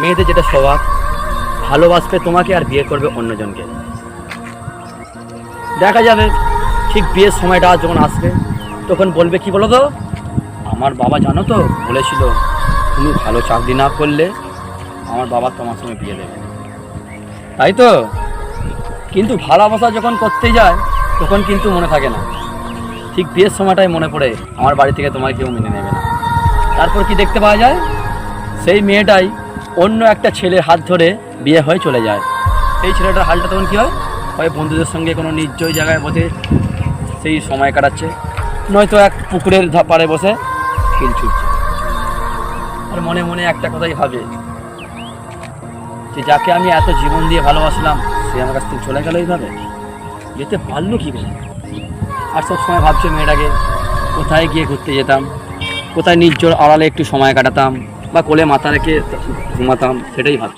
মেয়েদের যেটা স্বভাব, ভালোবাসবে তোমাকে আর বিয়ে করবে অন্যজনকে। দেখা যাবে ঠিক বিয়ের সময়টা যখন আসবে, তখন বলবে কি বলো তো আমার বাবা জানো তো বলেছিল, তুমি ভালো চাকরি না করলে আমার বাবা তোমার সঙ্গে বিয়ে দেবে। তাই তো? কিন্তু ভালোবাসা যখন করতে যায়, তখন কিন্তু মনে থাকে না। ঠিক বিয়ের সময়টাই মনে পড়ে, আমার বাড়ি থেকে তোমার কেউ মেনে নেবে না। তারপর কি দেখতে পাওয়া যায়? সেই মেয়েটাই অন্য একটা ছেলের হাত ধরে বিয়ে হয়ে চলে যায়। এই ছেলেটার হালটা তখন কী হয়? হয় বন্ধুদের সঙ্গে কোনো নির্জয় জায়গায় বসে সেই সময় কাটাচ্ছে। নয়তো এক পুকুরের পাড়ে বসে কিল ছুটছে। আর মনে মনে একটা কথাই ভাবে যে যাকে আমি এত জীবন দিয়ে ভালোবাসলাম, সে আমার কাছ থেকে চলে গেল এইভাবে? যেতে পারল কী করে আর সব সময় ভাবছে মেয়েটাকে, কোথায় গিয়ে ঘুরতে যেতাম? কোথায় নির্জর আড়ালে একটু সময় কাটাতাম? বা কোলে মাথা রেখে ঘুমাতাম সেটাই ভাবছি।